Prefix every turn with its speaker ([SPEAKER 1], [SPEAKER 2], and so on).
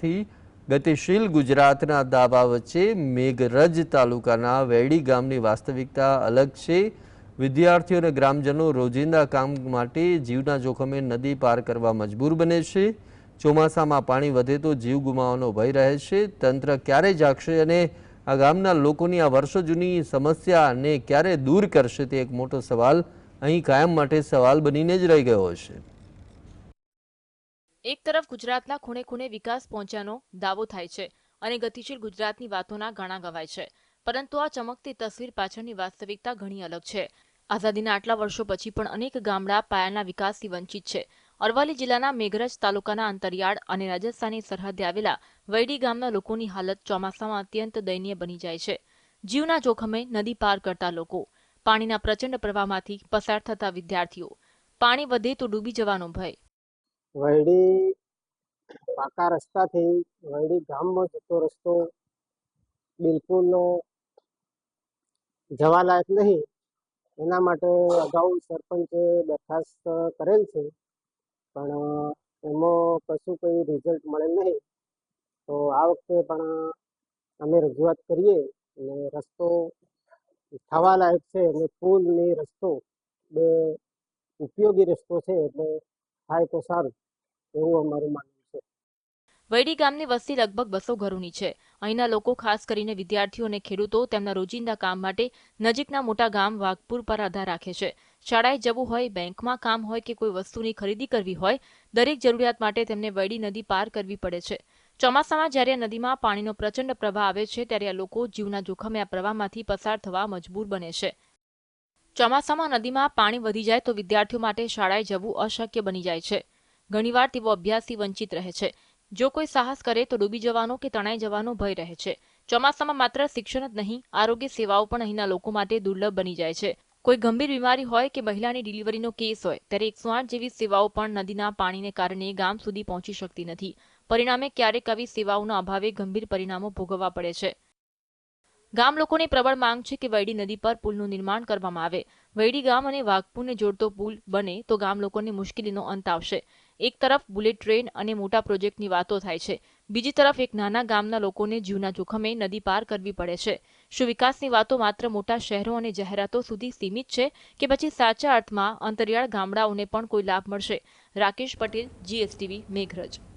[SPEAKER 1] થી ગતિશીલ ગુજરાતના દાવા વચ્ચે મેઘરજ તાલુકાના વેડી ગામની વાસ્તવિકતા અલગ છે. વિદ્યાર્થીઓ અને ગ્રામજનો રોજિંદા કામ માટે જીવના જોખમે નદી પાર કરવા મજબૂર બને છે. ચોમાસામાં પાણી વધે તો જીવ ગુમાવવાનો ભય રહે છે. તંત્ર ક્યારે જાગશે અને આ ગામના લોકોની આ વર્ષો જૂની સમસ્યાને ક્યારે દૂર કરશે તે એક મોટો સવાલ અહીં કાયમ માટે સવાલ બનીને જ રહી ગયો છે.
[SPEAKER 2] એક તરફ ગુજરાતના ખૂણે ખૂણે વિકાસ પહોંચ્યાનો દાવો થાય છે અને ગતિશીલ ગુજરાતની વાતોના ગાણા ગવાય છે. પરંતુ આ ચમકતી તસવીર પાછળની વાસ્તવિકતા ઘણી અલગ છે. આઝાદીના આટલા વર્ષો પછી પણ અનેક ગામડા પાયાના વિકાસથી વંચિત છે. અરવલ્લી જિલ્લાના મેઘરજ તાલુકાના અંતરિયાળ અને રાજસ્થાની સરહદે આવેલા વૈડી ગામના લોકોની હાલત ચોમાસામાં અત્યંત દયનીય બની જાય છે. જીવના જોખમે નદી પાર કરતા લોકો, પાણીના પ્રચંડ પ્રવાહમાંથી પસાર થતા વિદ્યાર્થીઓ, પાણી વધે તો ડૂબી જવાનો ભય
[SPEAKER 3] વરડી પાકા રસ્તાથી વરડી ગામમાં જતો રસ્તો બિલકુલ જવાલાયક નહીં. એના માટે અગાઉ સરપંચે દરખાસ્ત કરેલ છે. પણ, એમાં કશું કોઈ રિઝલ્ટ મળેલ નહીં. તો આ વખતે પણ અમે રજૂઆત કરીએ અને રસ્તો થવા લાયક છે અને પુલ ને રસ્તો બે ઉપયોગી રસ્તો છે એટલે થાય તો સારું. એવું અમારું માનવું છે.
[SPEAKER 2] વૈડી ગામની વસ્તી લગભગ બસો ઘરોની છે. અહીંના લોકો ખાસ કરીને વિદ્યાર્થીઓ અને ખેડૂતો તેમના રોજિંદા કામ માટે નજીકના મોટા ગામ વાઘપુર પર આધાર રાખે છે. શાળાએ જવું હોય, બેંકમાં કામ હોય કે કોઈ વસ્તુની ખરીદી કરવી હોય, દરેક જરૂરિયાત માટે તેમને વૈડી નદી પાર કરવી પડે છે. ચોમાસામાં જ્યારે નદીમાં પાણીનો પ્રચંડ પ્રવાહ આવે છે, ત્યારે આ લોકો જીવના જોખમે આ પ્રવાહમાંથી પસાર થવા મજબૂર બને છે. ચોમાસામાં નદીમાં પાણી વધી જાય તો વિદ્યાર્થીઓ માટે શાળાએ જવું અશક્ય બની જાય છે. ઘણીવાર તેઓ અભ્યાસથી વંચિત રહે છે. જો કોઈ સાહસ કરે તો ડૂબી જવાનો કે તણાઈ જવાનો ભય રહે છે. ચોમાસામાં માત્ર શિક્ષણ જ નહીં, આરોગ્ય સેવાઓ પણ અહીંના લોકો માટે દુર્લભ બની જાય છે. કોઈ ગંભીર બીમારી હોય કે મહિલાની ડિલિવરીનો કેસ હોય, ત્યારે એકસો આઠ જેવી સેવાઓ પણ નદીના પાણીને કારણે ગામ સુધી પહોંચી શકતી નથી. પરિણામે ક્યારેક આવી સેવાઓના અભાવે ગંભીર પરિણામો ભોગવવા પડે છે. ગામ લોકોની પ્રબળ માંગ છે કે વૈડી નદી પર પુલનું નિર્માણ કરવામાં આવે. વૈડી ગામ અને વાઘપુરને જોડતો પુલ બને તો ગામ લોકોની મુશ્કેલીનો અંત આવશે. એક તરફ બુલેટ ટ્રેન અને મોટા પ્રોજેક્ટની વાતો થાય છે. બીજી તરફ એક નાના ગામના લોકોને જીવના જોખમે નદી પાર કરવી પડે છે. શું વિકાસની વાતો માત્ર મોટા શહેરો અને જાહેરાતો સુધી સીમિત છે કે પછી સાચા અર્થમાં અંતરિયાળ ગામડાઓને પણ કોઈ લાભ મળશે? રાકેશ પટેલ, જીએસટીવી, મેઘરજ.